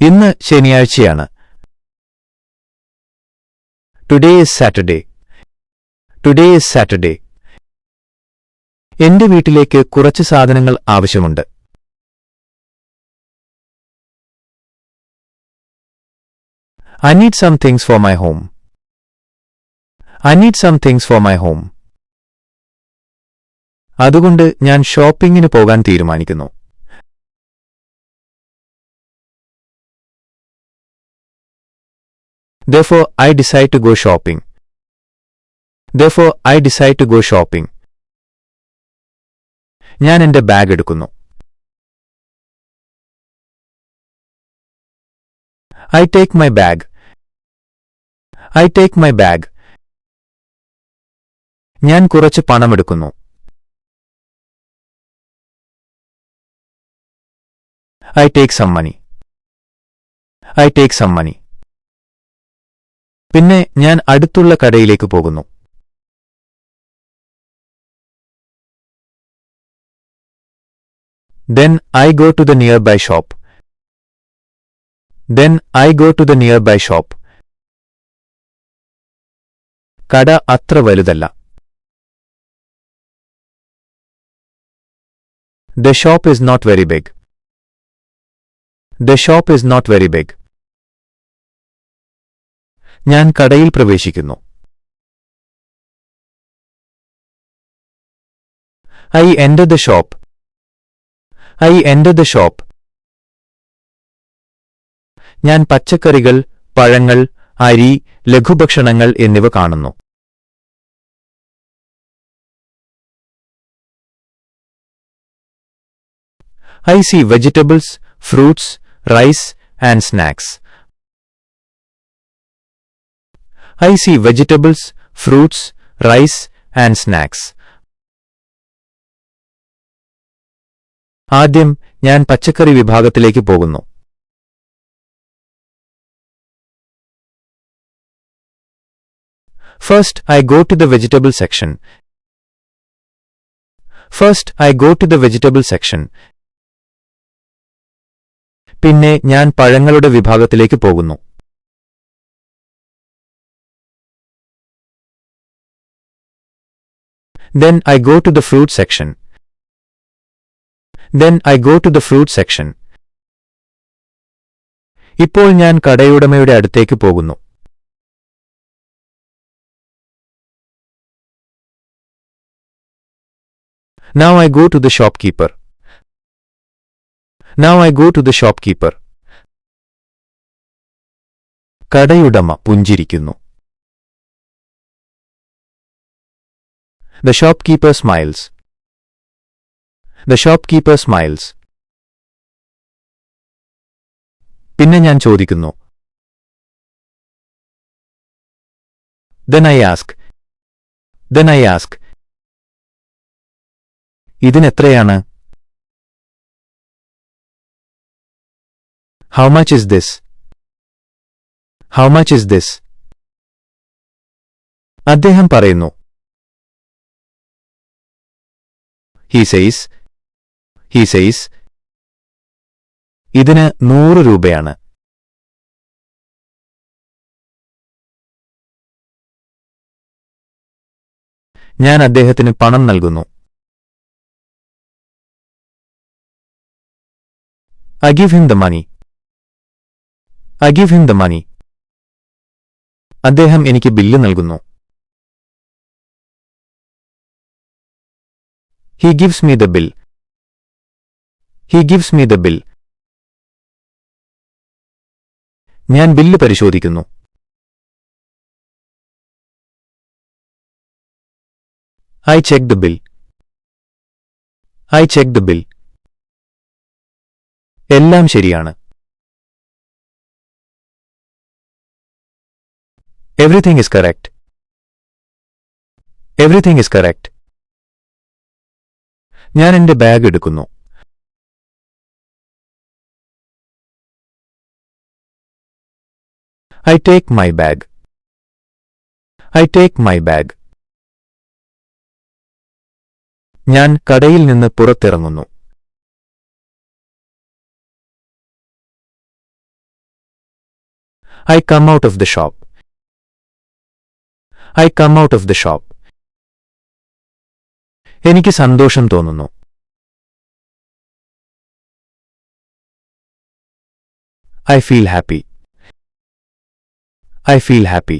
ഇന്ന് ശനിയാഴ്ചയാണ്. Today is Saturday today is Saturday എന്റെ വീട്ടിലേക്ക് കുറച്ച് സാധനങ്ങൾ ആവശ്യമുണ്ട്. I need some things for my home I need some things for my home അതുകൊണ്ട് ഞാൻ ഷോപ്പിംഗിന് പോകാൻ തീരുമാനിക്കുന്നു. Therefore, I decide to go shopping. Therefore, I decide to go shopping. ഞാൻ എന്റെ ബാഗ് എടുക്കുന്നു I take my bag I take my bag ഞാൻ കുറച്ച് പണമെടുക്കുന്നു I take some money I take some money പിന്നെ ഞാൻ അടുത്തുള്ള കടയിലേക്ക് പോകുന്നു. Then I go to the nearby shop then I go to the nearby shop കട അത്ര വലുതല്ല. The shop is not very big the shop is not very big ഞാൻ കടയിൽ പ്രവേശിക്കുന്നു. I enter the shop I enter the shop ഞാൻ പച്ചക്കറികൾ പഴങ്ങൾ അരി ലഘുഭക്ഷണങ്ങൾ എന്നിവ കാണുന്നു. I see vegetables fruits rice and snacks I see vegetables, fruits, rice and snacks. ആദ്യം ഞാൻ പച്ചക്കറി വിഭാഗത്തിലേക്ക് പോകുന്നു. First I go to the vegetable section first I go to the vegetable section പിന്നെ ഞാൻ പഴങ്ങളുടെ വിഭാഗത്തിലേക്ക് പോകുന്നു. Then I go to the fruit section. Then I go to the fruit section. ഇപ്പോൾ ഞാൻ കടയുടമയുടെ അടുത്തേക്ക് പോകുന്നു Now I go to the shopkeeper. Now I go to the shopkeeper. കടയുടമ പുഞ്ചിരിക്കുന്നു The shopkeeper smiles. The shopkeeper smiles. പിന്നെ ഞാൻ ചോദിക്കുന്നു Then I ask. Then I ask. ഇതിനെത്രയാണ് How much is this? How much is this? അദ്ദേഹം പറയുന്നു he says he says ഇതിന് നൂറ് രൂപയാണ് ഞാൻ അദ്ദേഹത്തിന് പണം നൽകുന്നു I give him the money. Him the money. അദ്ദേഹം എനിക്ക് ബില്ല് നൽകുന്നു He gives me the bill he gives me the bill ഞാൻ ബില്ല് പരിശോധിക്കുന്നു. I check the bill I check the bill എല്ലാം ശരിയാണ്. Everything is correct everything is correct ഞാൻ എന്റെ bag എടുക്കുന്നു. I take my bag I take my bag ഞാൻ കടയിൽ നിന്ന് പുറത്തിറങ്ങുന്നു. I come out of the shop I come out of the shop. എനിക്ക് സന്തോഷം തോന്നുന്നു. I feel happy I feel happy